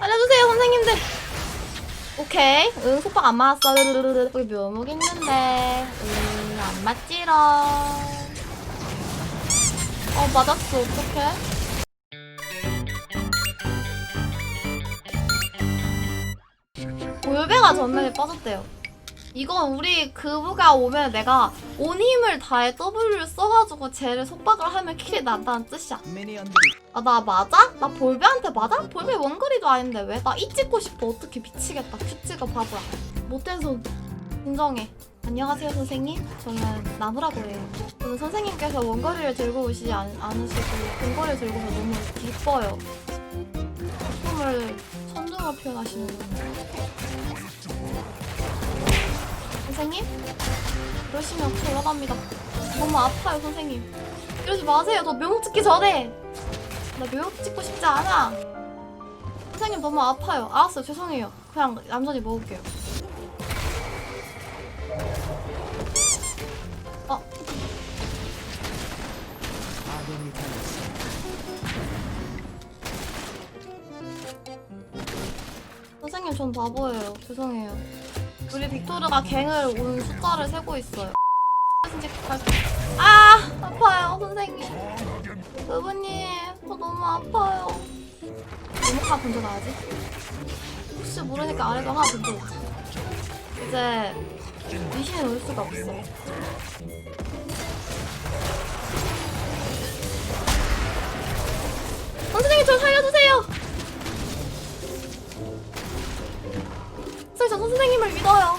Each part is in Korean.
알려주세요 선생님들. 오케이. 응 속박 안 맞았어. 여기 묘목 있는데. 응안 맞지롱. 어 맞았어. 어떡해? 골배가 전면에 빠졌대요 이건 우리 그부가 오면 내가 온 힘을 다해 W를 써가지고 쟤를 속박을 하면 킬이 난다는 뜻이야. 아 나 맞아? 나 볼베한테 맞아? 볼베 원거리도 아닌데 왜? 나 이 찍고 싶어. 어떻게 미치겠다. 큐 찍어 바보야 못된 손. 인정해. 안녕하세요 선생님. 저는 나무라고 해요. 저는 선생님께서 원거리를 들고 오시지 않, 않으시고 근거리를 들고 오서 너무 기뻐요. 기쁨을 천둥으로 표현하시는군요 선생님? 그러시면 곤란합니다 너무 아파요 선생님 이러지 마세요 저 묘목 찍기 전에 나 묘목 찍고 싶지 않아. 선생님 너무 아파요. 알았어요. 죄송해요. 그냥 얌전히 먹을게요. 어. 선생님 전 바보예요. 죄송해요. 우리 빅토르가 갱을 온 숫자를 세고 있어요. 아 아파요 선생님. 그분님 저 너무 아파요. 이모카 먼저 가야지. 혹시 모르니까 아래도 하나 던져. 이제 미신이 올 수가 없어. 선생님 저 살려 선생님을 믿어요.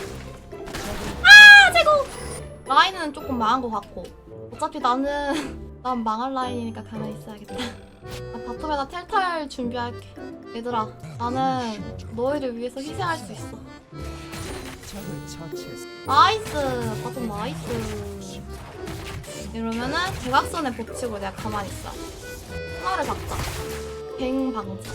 아 최고. 라인은 조금 망한 것 같고 어차피 나는 난 망할 라인이니까 가만히 있어야겠다. 나 바텀에다 텔탈 준비할게. 얘들아 나는 너희를 위해서 희생할 수 있어. 나이스 바텀 나이스. 이러면은 대각선에 복치고 내가 가만히 있어. 하나를 박자. 갱 방지.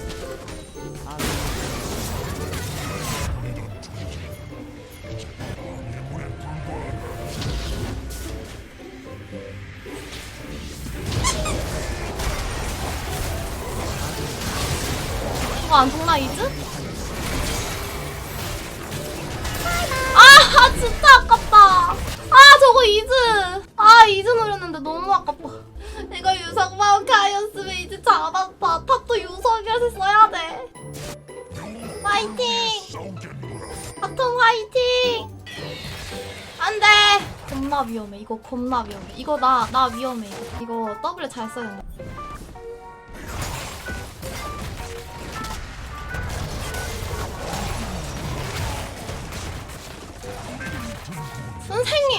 안 통나 이즈? 아, 아 진짜 아깝다. 아 저거 이즈. 아 이즈 노렸는데 너무 아깝다. 이거 유성 마우카이었으면 이즈 잡았다. 탑도 유성이라서 써야 돼. 파이팅. 바텀 화이팅. 안돼. 겁나 위험해. 이거 겁나 위험해. 이거 나 나 위험해. 이거 더블에 잘 써야 된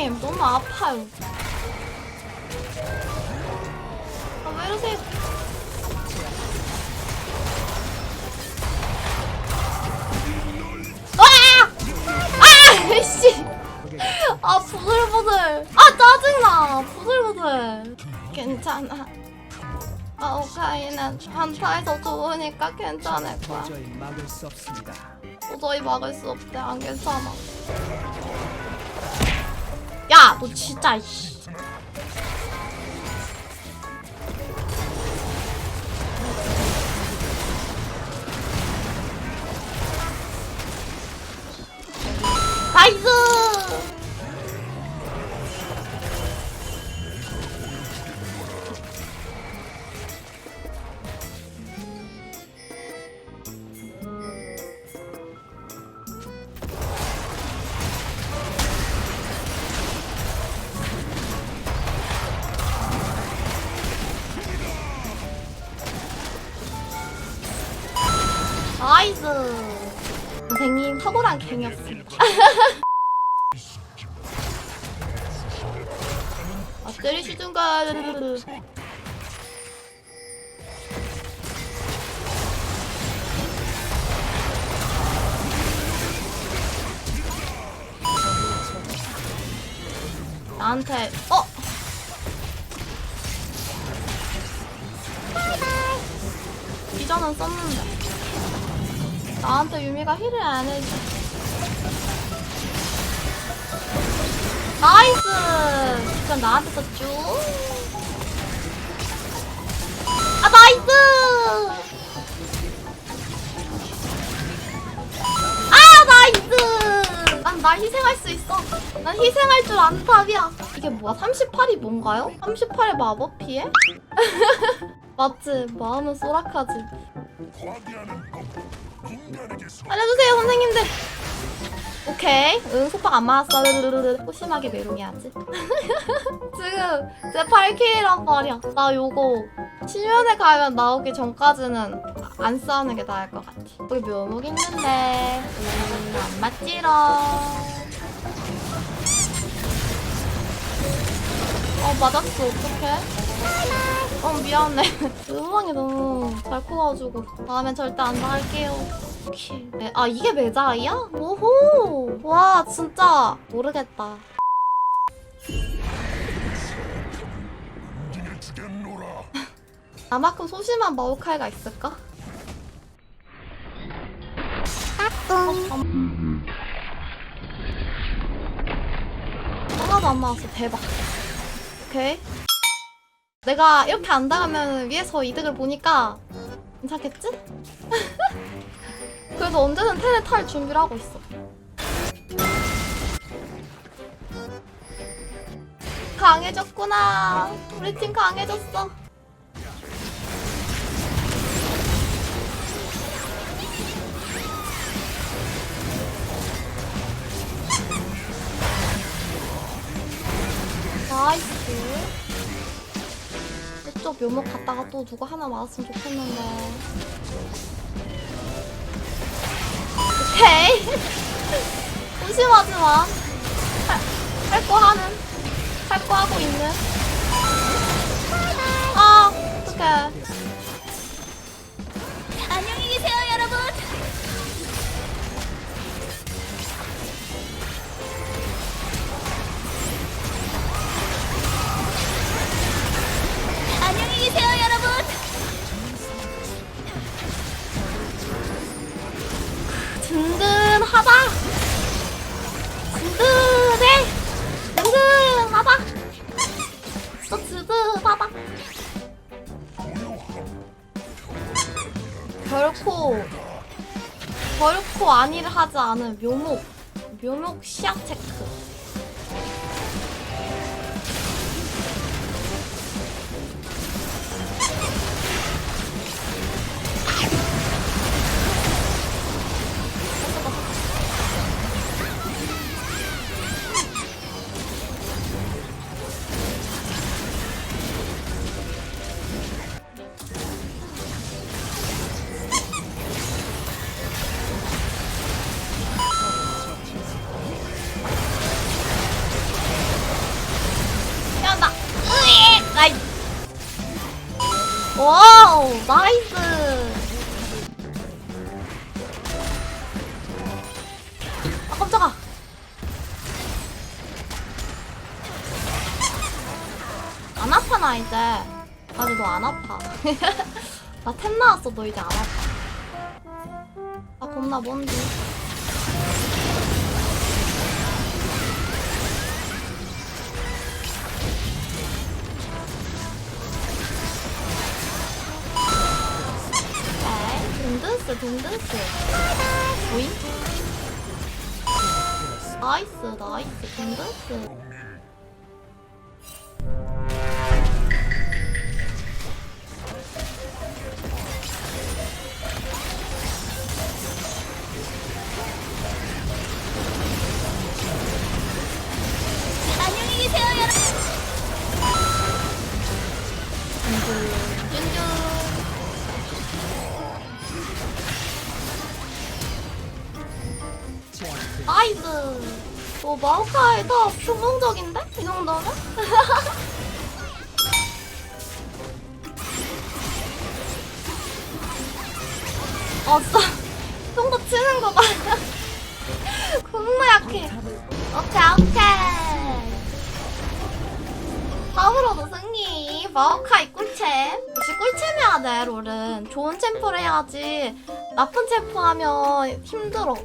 선생님 너무 아파요. 아, 왜 이러세요? 와! 아! 씨! 적에게 아 부들부들. 아 짜증나. 부들부들. 괜찮아. 아 오카이는 한타에서 좋으니까 괜찮을 거야. 도저히 막을 수 없대. 안 괜찮아. 야, 너 진짜 씨. 탁월한 갱이었습니다. 아, 때리시든가. 나한테, 어? 이전은 썼는데. 나한테 유미가 힐을 안 해줘. 나이스! 그럼 나한테 썼죠? 아, 나이스! 아 나이스 난 날 희생할 수 있어 난 희생할 줄 아는 탑이야 이게 뭐야 38이 뭔가요? 38의 마법 피해? 맞지 마음은 소락하지 알려주세요 선생님들. 오케이. 응 속박 안 맞았어. 르르르르. 소심하게 메롱해야지. 지금 제 8K란 말이야. 나 요거 심연에 가면 나오기 전까지는 안 싸우는 게 나을 것 같아. 여기 묘목 있는데. 음, 안 맞지롱. 어 맞았어. 어떡해 어 미안해 음악이 너무 잘 커가지고 다음엔 절대 안 나갈게요 오케이. 네, 아 이게 매자이야? 오호 와 진짜 모르겠다 나만큼 소심한 마오카이가 있을까? 어, 하나도 안 나왔어 대박 오케이 내가 이렇게 안 당하면 위에서 이득을 보니까 괜찮겠지? 그래도 언제든 텔에 탈 준비를 하고 있어. 강해졌구나. 우리 팀 강해졌어. 나이스. 이 쪽 묘목 갔다가 또 누가 하나 맞았으면 좋겠는데 오케이 조심하지 마. 할거 하는. 할 거 하고 있는. 아, 어떡해. 든든하다. 든든해. 든든하다. 진짜 든든하다. 결코 결코 안일을 하지 않은 묘목 묘목 시야 체크. 와우, 나이스. 아, 깜짝아. 안 아파, 나 이제. 아니, 너 안 아파. 나 템 나왔어, 너 이제 안 아파. 아, 겁나 뭔지. 네, 든든스, 든든스. 보잉? 나이스, 나이스, 든든스. 마오카이 더 성공적인데? 이 정도면? 어, 진짜. 송도 치는 거 봐. 겁나 약해. 오케이, 오케이. 다음으로도 승리. 마오카이 꿀챔. 역시 꿀챔 해야 돼, 롤은. 좋은 챔프를 해야지. 나쁜 챔프 하면 힘들어.